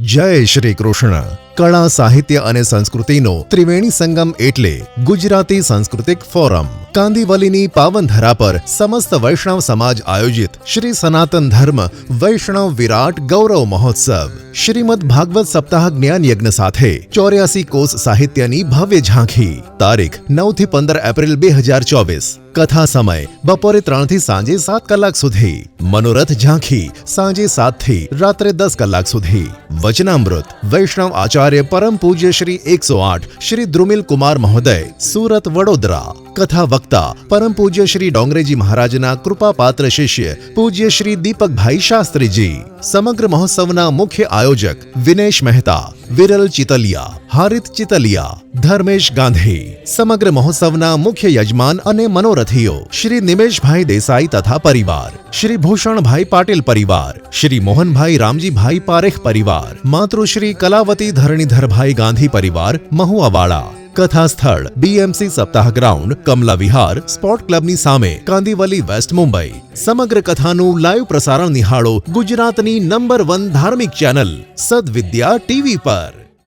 જય શ્રી કૃષ્ણ કળા સાહિત્ય અને સંસ્કૃતિનો ત્રિવેણી સંગમ એટલે ગુજરાતી સાંસ્કૃતિક ફોરમ કાંદીવલીની પાવન ધરા પર સમસ્ત વૈષ્ણવ સમાજ આયોજિત શ્રી સનાતન ધર્મ વૈષ્ણવ વિરાટ ગૌરવ મહોત્સવ શ્રીમદ ભાગવત સપ્તાહ જ્ઞાન યજ્ઞ સાથે ચોર્યાસી કોષ સાહિત્યની ભવ્ય ઝાંખી તારીખ નવ થી પંદર એપ્રિલ બે હજાર ચોવીસ કથા સમય બપોરે ત્રણ થી સાંજે સાત કલાક સુધી મનોરથ ઝાંખી સાંજે સાત થી રાત્રે દસ કલાક સુધી વચનામૃત વૈષ્ણવ આચાર્ય પરમ પૂજ્ય શ્રી એકસો આઠ શ્રી દ્રુમિલ કુમાર મહોદય સુરત વડોદરા કથા વક્તા પરમ પૂજ્ય શ્રી ડોંગરેજી મહારાજના કૃપાપાત્ર શિષ્ય પૂજ્ય શ્રી દીપકભાઈ શાસ્ત્રીજી. સમગ્ર મહોત્સવના મુખ્ય આયોજક વિનેશ મહેતા, વિરલ ચિતલિયા, હારિત ચિતલિયા, ધર્મેશ ગાંધી. સમગ્ર મહોત્સવના મુખ્ય યજમાન અને મનોરથીઓ શ્રી નિમેશભાઈ દેસાઈ તથા પરિવાર, શ્રી ભૂષણભાઈ પાટીલ પરિવાર, શ્રી મોહનભાઈ રામજીભાઈ પારેખ પરિવાર, માતૃશ્રી કલાવતી ધરણીધરભાઈ ગાંધી પરિવાર, મહુવાવાળા કથા સ્થળ બીએમસી સપ્તાહ ગ્રાઉન્ડ, કમલા વિહાર, સ્પોર્ટ ક્લબની સામે, કાંદીવલી વેસ્ટ મુંબઈ. સમગ્ર કથાનું લાઈવ પ્રસારણ નિહાળો ગુજરાતની નંબર વન ધાર્મિક ચેનલ, સદવિદ્યા ટીવી પર.